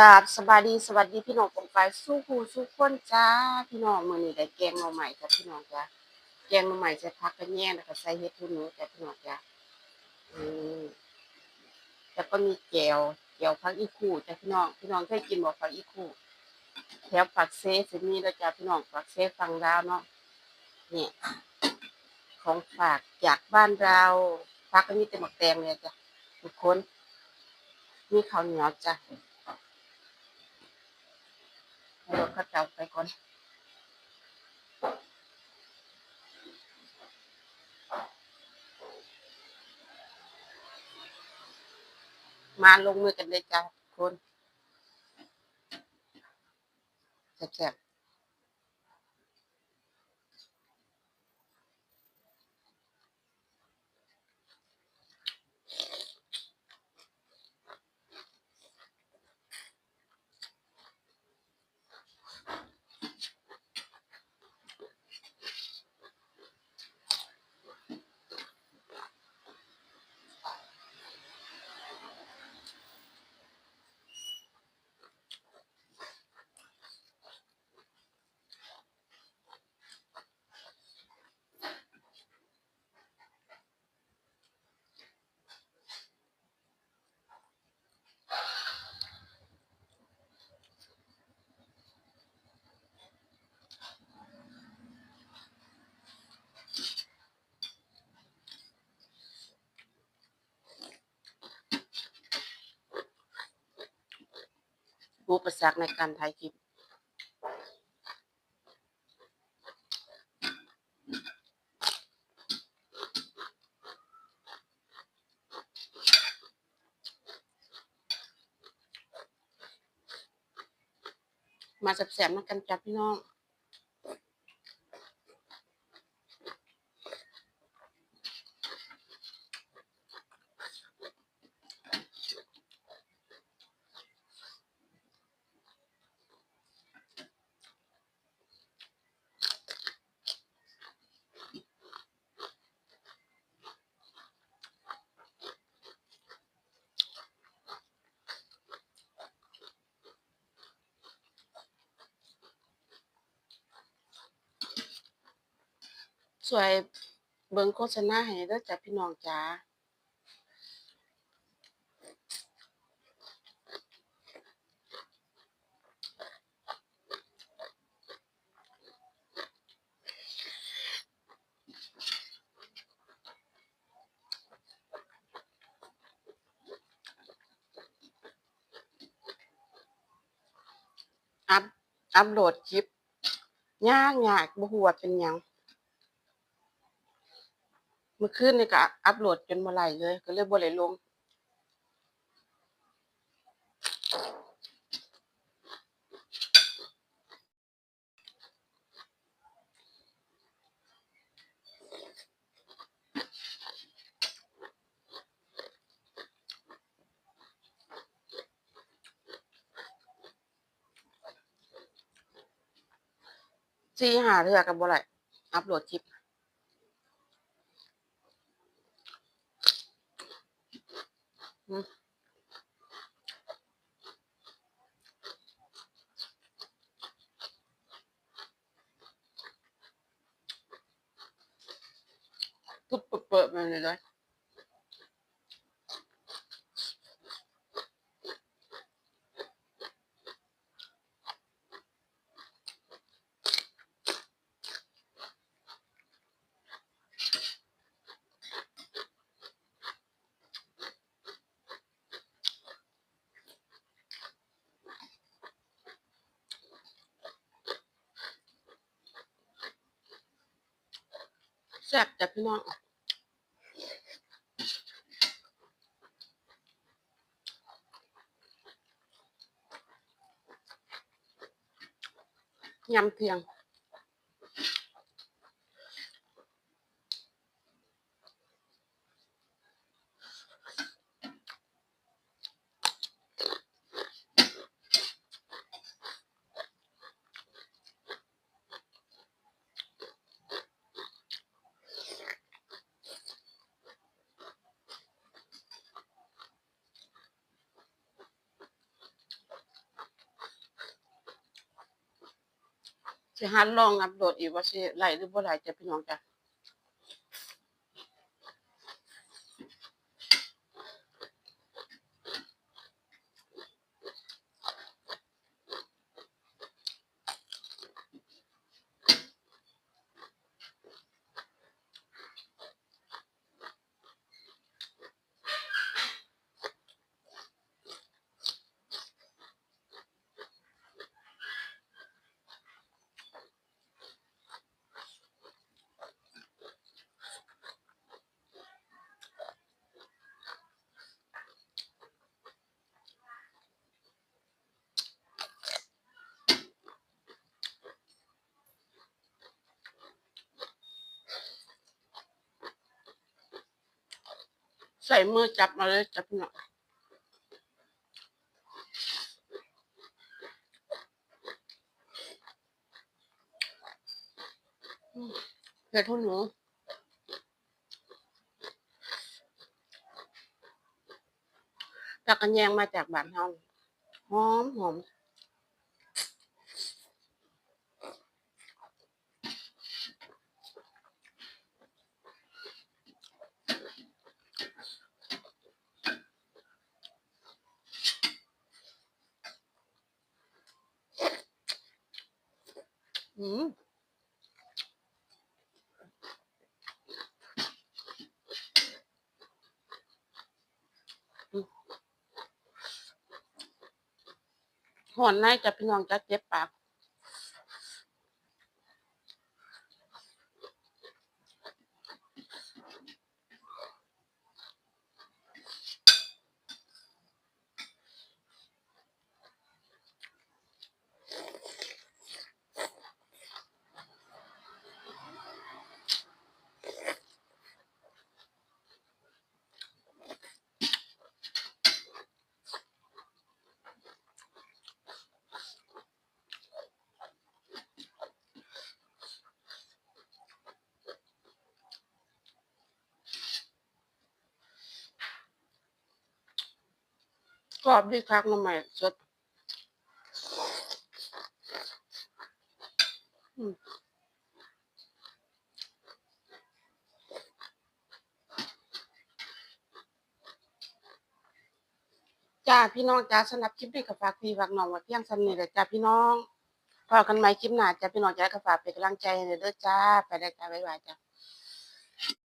กราบสบายดีสวัสดีพี่น้องผมไปสู้ผู้สู้คนจ้าพี่น้องมือนี้ได้แกงหน่อใหม่จ้ะพี่น้องจ้าแกงหน่อใหม่ใส่ผักกระแยงแล้วก็ใส่เห็ดหูหนูจ้ะพี่น้องจ้าอืมแล้วก็มีแจ่วแจ่วผักอีคู่จ้ะพี่น้องพี่น้องเคยกินบ่ผักอีคู่แถวปักเซสิมีแล้วจ้ะพี่น้องปักเซฟังดาวเนาะเนี่ยของฝากจากบ้านเราผักก็มีแต่หมักแตงเลยจ้ะทุกคนมีข้าวเหนียวจ้ะ ให้รถเขาเจ้าไปก่อนมาลงมือกันเลยจ้าคนแซ่บๆ อุปสรรคในการถ่ายคลิปมาแสบๆมากันจับพี่น้อง ช่วยเบิ่งโฆษณาให้เด้อจ้ะพี่น้องจ๋าอัพอัพโหลดคลิปยากยากบ่ฮู้ว่าเป็นหยัง เมื่อคืนนี่ก็อัพโหลดจนบ่ไหลเลย ก็เลยบ่ได้ลงสี่หาเทือก็บ่ได้อัพโหลดคลิป อืมปุ๊บปุ๊บเปิดมาเลยเลย แซ่บจ้ะพี่น้องยำเพียง อ สิหัดลองอัปโหลดอีกว่าสิไหลหรือบ่ไหลจ้ะพี่น้องจ้ะ ใส่มือจับมาเลยจ้ะพี่น้องอืมเผ็ดทุนหนูผักกระแยงมาจากบ้านเฮาหอมหอม อืมหอนไล่จะพี่น้องจะเจ็บปาก กรอบดีคักหน้ำใหม่สดอืมจ้าพี่น้องจ้าสำหรับคลิปนี้ก็ฝากพี่ฝากน้องไว้เพียงซ้ำนี้แหละจ้าพี่น้องพอกันใหม่คลิปหน้าจ้าพี่น้องจ้าก็ฝากเป็นกำลังใจให้เด้อจ้า ไปได้จ้าบ๊ายบายจ้า